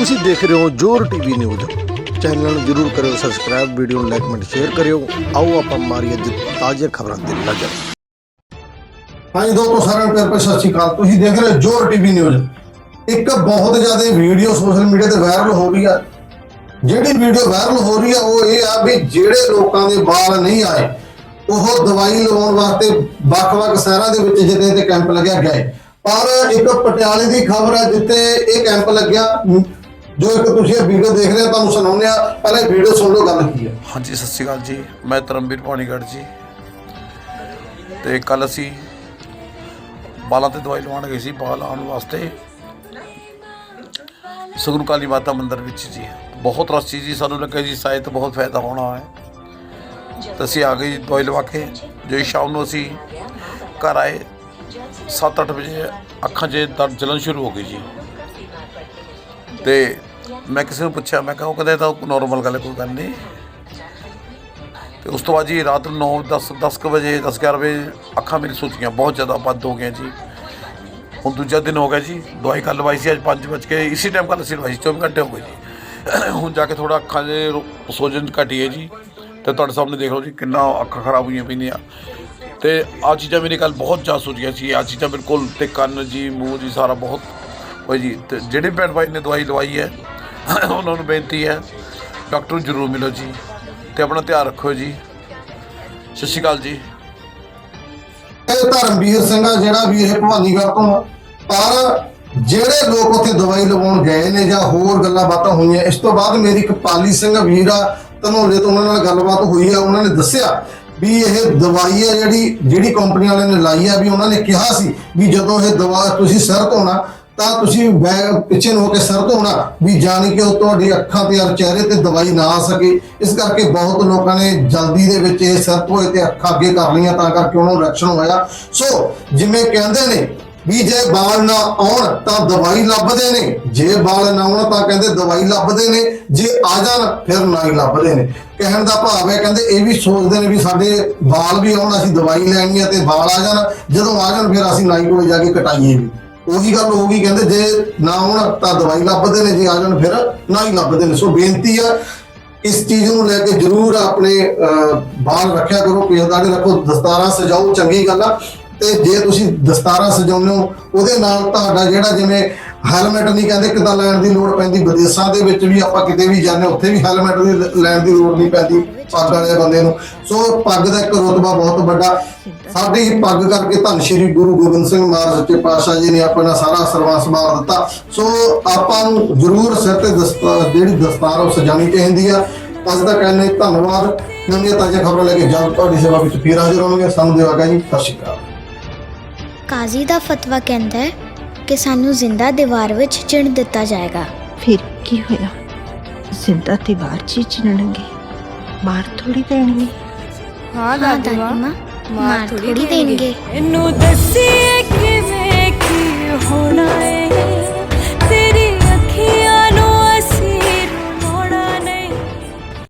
ਤੁਸੀਂ ਦੇਖ ਰਹੇ ਹੋ ਜੋਰ ਟੀਵੀ ਨਿਊਜ਼। ਚੈਨਲ ਨੂੰ ਜਰੂਰ ਕਰਿਓ ਸਬਸਕ੍ਰਾਈਬ ਵੀਡੀਓ ਨੂੰ ਲਾਈਕ ਕਮੈਂਟ ਸ਼ੇਅਰ ਕਰਿਓ। ਆਓ ਆਪਾਂ ਮਾਰੀਏ ਅੱਜ ਖਬਰਾਂ ਦੇ ਨਜ਼ਰ। ਹਾਂਜੀ ਦੋਸਤੋ, ਸਾਰਿਆਂ ਨੂੰ ਪਿਆਰ ਭਰੀ ਸਤਿ ਸ਼੍ਰੀ ਅਕਾਲ। ਤੁਸੀਂ ਦੇਖ ਰਹੇ ਹੋ ਜੋਰ ਟੀਵੀ ਨਿਊਜ਼। ਇੱਕ ਬਹੁਤ ਜ਼ਿਆਦਾ ਵੀਡੀਓ ਸੋਸ਼ਲ ਮੀਡੀਆ ਤੇ ਵਾਇਰਲ ਹੋ ਰਹੀ ਆ। ਜਿਹੜੀ ਵੀਡੀਓ ਵਾਇਰਲ ਹੋ ਰਹੀ ਆ, ਉਹ ਇਹ ਆ ਵੀ ਜਿਹੜੇ ਲੋਕਾਂ ਦੇ ਵਾਲ ਨਹੀਂ ਆਏ, ਉਹ ਦਵਾਈ ਲਵਾਉਣ ਵਾਸਤੇ ਵੱਖ-ਵੱਖ ਸ਼ਹਿਰਾਂ ਦੇ ਵਿੱਚ ਜਿੱਥੇ ਤੇ ਕੈਂਪ ਲੱਗਿਆ ਗਏ ਪਰ ਇੱਕ ਪਟਿਆਲੇ ਦੀ ਖਬਰ ਹੈ ਜਿੱਥੇ ਇਹ ਕੈਂਪ ਲੱਗਿਆ ਜੋ ਇੱਕ ਤੁਸੀਂ ਇਹ ਵੀਡੀਓ ਦੇਖ ਰਹੇ ਹੋ, ਤੁਹਾਨੂੰ ਸੁਣਾਉਂਦੇ ਆ ਪਹਿਲੇ ਵੀਡੀਓ ਸੁਣ ਲਓ, ਗੱਲ ਕੀ ਹੈ। ਹਾਂਜੀ, ਸਤਿ ਸ਼੍ਰੀ ਅਕਾਲ ਜੀ। ਮੈਂ ਧਰਮਵੀਰ ਪਾਣੀਗੜ੍ਹ ਜੀ। ਤੇ ਕੱਲ ਅਸੀਂ ਬਾਲਾਂ ਤੇ ਦਵਾਈ ਲਵਾਉਣ ਗਏ ਸੀ, ਬਾਲ ਆਉਣ ਵਾਸਤੇ। ਸੁਗਰੂ ਕਾਲੀ ਮਾਤਾ ਮੰਦਿਰ ਵਿੱਚ ਜੀ। ਬਹੁਤ ਰਸ਼ ਜੀ, ਸਾਨੂੰ ਲੱਗਿਆ ਜੀ ਸ਼ਾਇਦ ਬਹੁਤ ਫਾਇਦਾ ਹੋਣਾ ਹੈ। ਤਾਂ ਅਸੀਂ ਆ ਗਏ ਜੀ ਦਵਾਈ ਲਵਾ ਕੇ। ਜੇ ਸ਼ਾਮ ਨੂੰ ਅਸੀਂ ਘਰ ਆਏ 7-8 ਵਜੇ ਅੱਖਾਂ 'ਚ ਦਰਦ ਜਲਨ ਸ਼ੁਰੂ ਹੋ ਗਈ ਜੀ। ਤੇ ਮੈਂ ਕਿਸੇ ਨੂੰ ਪੁੱਛਿਆ, ਮੈਂ ਕਿਹਾ ਉਹ ਕਹਿੰਦੇ ਇਹ ਤਾਂ ਨੋਰਮਲ ਗੱਲ ਹੈ, ਕੋਈ ਗੱਲ ਨਹੀਂ। ਤੇ ਉਸ ਤੋਂ ਬਾਅਦ ਜੀ ਰਾਤ ਨੂੰ 9 10 10 ਕੁ ਵਜੇ 10 11 ਵਜੇ ਅੱਖਾਂ ਮੇਰੀ ਸੁੱਜੀਆਂ ਬਹੁਤ ਜ਼ਿਆਦਾ ਬੰਦ ਹੋ ਗਈਆਂ ਜੀ। ਹੁਣ ਦੂਜਾ ਦਿਨ ਹੋ ਗਿਆ ਜੀ, ਦਵਾਈ ਕੱਲ੍ਹ ਲਵਾਈ ਸੀ, ਅੱਜ 5 ਵਜੇ ਕੇ, ਇਸੇ ਟਾਈਮ ਕੱਲ੍ਹ ਅਸੀਂ ਲਵਾਈ ਸੀ 24 ਘੰਟੇ ਹੋ ਗਏ ਜੀ। ਹੁਣ ਜਾ ਕੇ ਥੋੜਾ ਅੱਖਾਂ ਦੇ ਸੋਜਨ ਘਟੀ ਹੈ ਜੀ, ਤੇ ਤੁਹਾਡੇ ਸਾਹਮਣੇ ਦੇਖ ਲਓ ਜੀ ਕਿੰਨਾ ਅੱਖਾਂ ਖਰਾਬ ਹੋਈਆਂ ਪਈਆਂ। ਤੇ ਆ ਚੀਜ਼ਾਂ ਮੇਰੇ ਕੱਲ ਬਹੁਤ ਜ਼ਿਆਦਾ ਸੁੱਜੀਆਂ ਸੀ ਆ ਚੀਜ਼ਾਂ ਬਿਲਕੁਲ ਤੇ ਕੰਨ ਜੀ, ਮੂੰਹ ਜੀ ਸਾਰਾ ਬਹੁਤ ਹੋਈ ਜੀ। ਤੇ ਜਿਹੜੇ ਭੈਣ ਭਾਈ ਨੇ ਦਵਾਈ ਲਵਾਈ ਹੈ ਉਹਨਾਂ ਨੂੰ ਬੇਨਤੀ ਹੈ, ਡਾਕਟਰ ਨੂੰ ਜ਼ਰੂਰ ਮਿਲੋ ਜੀ ਤੇ ਆਪਣਾ ਧਿਆਨ ਰੱਖੋ ਜੀ। ਸਤਿ ਸ਼੍ਰੀ ਅਕਾਲ ਜੀ। ਇਹ ਧਰਮਵੀਰ ਸਿੰਘ ਆ ਜਿਹੜਾ ਵੀ ਇਹ ਭਵਾਨੀਗੜ੍ਹ ਤੋਂ ਪਰ ਜਿਹੜੇ ਲੋਕ ਉੱਥੇ ਦਵਾਈ ਲਵਾਉਣ ਗਏ ਨੇ ਜਾਂ ਹੋਰ ਗੱਲਾਂ ਬਾਤਾਂ ਹੋਈਆਂ, ਇਸ ਤੋਂ ਬਾਅਦ ਮੇਰੀ ਇੱਕ ਪਾਲੀ ਸਿੰਘ ਵੀਰ ਆ, ਧਨੌਲੇ ਤੋਂ ਉਹਨਾਂ ਨਾਲ ਗੱਲਬਾਤ ਹੋਈ ਆ, ਉਹਨਾਂ ਨੇ ਦੱਸਿਆ ਵੀ ਇਹ ਦਵਾਈ ਆ ਜਿਹੜੀ ਜਿਹੜੀ ਕੰਪਨੀ ਵਾਲਿਆਂ ਨੇ ਲਾਈ ਆ, ਵੀ ਉਹਨਾਂ ਨੇ ਕਿਹਾ ਸੀ ਵੀ ਜਦੋਂ ਇਹ ਦਵਾ ਤੁਸੀਂ ਸਿਰ ਧੋਣਾ ਤਾਂ ਤੁਸੀਂ ਬੈਗ ਪਿੱਛੇ ਨੂੰ ਹੋ ਕੇ ਸਿਰ ਧੋਣਾ ਵੀ ਜਾਣੀ ਕਿ ਉਹ ਤੁਹਾਡੀ ਅੱਖਾਂ ਤੇ ਔਰ ਚਿਹਰੇ ਤੇ ਦਵਾਈ ਨਾ ਆ ਸਕੇ। ਇਸ ਕਰਕੇ ਬਹੁਤ ਲੋਕਾਂ ਨੇ ਜਲਦੀ ਦੇ ਵਿੱਚ ਇਹ ਸਿਰ ਧੋਏ ਤੇ ਅੱਖਾਂ ਅੱਗੇ ਕਰ ਲਈਆਂ ਤਾਂ ਕਰਕੇ ਉਹਨਾਂ ਨੂੰ ਰਿਐਕਸ਼ਨ ਹੋਇਆ। ਸੋ ਜਿਵੇਂ ਕਹਿੰਦੇ ਨੇ ਵੀ ਜੇ ਬਾਲ ਨਾ ਆਉਣ ਤਾਂ ਦਵਾਈ ਲੱਭਦੇ ਨੇ। ਜੇ ਵਾਲ ਨਾ ਆਉਣ ਤਾਂ ਕਹਿੰਦੇ ਦਵਾਈ ਲੱਭਦੇ ਨੇ। ਜੇ ਆ ਜਾਣ ਫਿਰ ਨਾ ਹੀ ਲੱਭਦੇ ਨੇ। ਕਹਿਣ ਦਾ ਭਾਵ ਹੈ, ਕਹਿੰਦੇ ਇਹ ਵੀ ਸੋਚਦੇ ਨੇ ਵੀ ਸਾਡੇ ਵਾਲ ਵੀ ਆਉਣ, ਅਸੀਂ ਦਵਾਈ ਲੈਣੀ ਹੈ ਤੇ ਵਾਲ ਆ ਜਾਣ। ਜਦੋਂ ਆ ਜਾਣ ਫਿਰ ਅਸੀਂ ਨਾਈ ਕੋਲ ਜਾ ਕੇ ਕਟਾਈਏ ਵੀ। ਉਹੀ ਗੱਲ ਹੋ ਗਈ ਕਹਿੰਦੇ ਜੇ ਨਾ ਆਉਣ ਤਾਂ ਦਵਾਈ ਲੱਭਦੇ ਨੇ ਜੇ ਆ ਜਾਣ ਫਿਰ ਨਾ ਹੀ ਲੱਭਦੇ ਨੇ। ਸੋ ਬੇਨਤੀ ਆ ਇਸ ਚੀਜ਼ ਨੂੰ ਲੈ ਕੇ ਜਰੂਰ ਆਪਣੇ ਅਹ, ਬਾਲ ਰੱਖਿਆ ਕਰੋ ਪੇਸ਼ਦਾਰੀ ਰੱਖੋ ਦਸਤਾਰਾਂ ਸਜਾਓ ਚੰਗੀ ਗੱਲ ਆ। ਤੇ ਜੇ ਤੁਸੀਂ ਦਸਤਾਰਾਂ ਸਜਾਉਂਦੇ ਹੋ ਉਹਦੇ ਨਾਲ ਤੁਹਾਡਾ ਜਿਹੜਾ ਜਿਵੇਂ ਹੈਲਮਟ ਨਹੀਂ, ਕਹਿੰਦੇ ਕਿਦਾਂ ਲੈਣ ਦੀ ਲੋੜ ਪੈਂਦੀ ਵਿਦੇਸ਼ਾਂ ਦੇ ਵਿੱਚ ਵੀ, ਆਪਾਂ ਕਿਤੇ ਵੀ ਜਾਂਦੇ ਉੱਥੇ ਵੀ ਹੈਲਮਟ ਦੀ ਲੈਣ ਦੀ ਲੋੜ ਨਹੀਂ ਪੈਂਦੀ ਪੱਗ ਵਾਲੇ ਬੰਦੇ ਨੂੰ। ਸੋ ਪੱਗ ਦਾ ਇੱਕ ਰੁਤਬਾ ਬਹੁਤ ਵੱਡਾ। ਸਾਡੀ ਹੀ ਪੱਗ ਕਰਕੇ ਧੰਨ ਸ਼੍ਰੀ ਗੁਰੂ ਗੋਬਿੰਦ ਸਿੰਘ ਮਹਾਰਾਜ ਸੱਚੇ ਪਾਤਸ਼ਾਹ ਜੀ ਨੇ ਆਪਣਾ ਸਾਰਾ ਸਰਵੰਸ ਮਾਰ ਦਿੱਤਾ। ਸੋ ਆਪਾਂ ਨੂੰ ਜ਼ਰੂਰ ਸਿਰ ਤੇ ਦਸਤਾਰ ਜਿਹੜੀ ਦਸਤਾਰ ਉਹ ਸਜਾਣੀ ਚਾਹੀਦੀ ਆ। ਅੱਜ ਦਾ ਕਹਿੰਦੇ ਧੰਨਵਾਦ। ਨਵੀਆਂ ਤਾਜ਼ਾ ਖਬਰਾਂ ਲੈ ਕੇ ਜਲਦ ਤੁਹਾਡੀ ਸੇਵਾ ਵਿੱਚ ਫਿਰ ਹਾਜ਼ਰ ਹੋਵਾਂਗੇ। ਸਾਨੂੰ ਦੇਵਾਗਾ ਜੀ, ਸਤਿ ਸ਼੍ਰੀ ਅਕਾਲ। ਕਾਜ਼ੀ ਦਾ ਫਤਵਾ ਕਹਿੰਦਾ ਹੈ ਕੇ ਸਾਨੂੰ ਜ਼ਿੰਦਾ ਦੀਵਾਰ ਵਿੱਚ ਚਿਣ ਦਿੱਤਾ ਜਾਏਗਾ। ਫਿਰ ਕੀ ਹੋਇਆ? ਜ਼ਿੰਦਾ ਦੀਵਾਰ ਚ ਚੀ ਚਿਣਣਗੇ ਮਾਰ ਥੋੜੀ ਦੇਣਗੇ। ਹਾਂ ਦਾਦੀ ਮਾਂ। ਮਾਰ ਥੋੜੀ ਦੇਣਗੇ। ਇਹਨੂੰ ਦੱਸੀਏ ਕਿਵੇਂ ਕੀ ਹੋਣਾ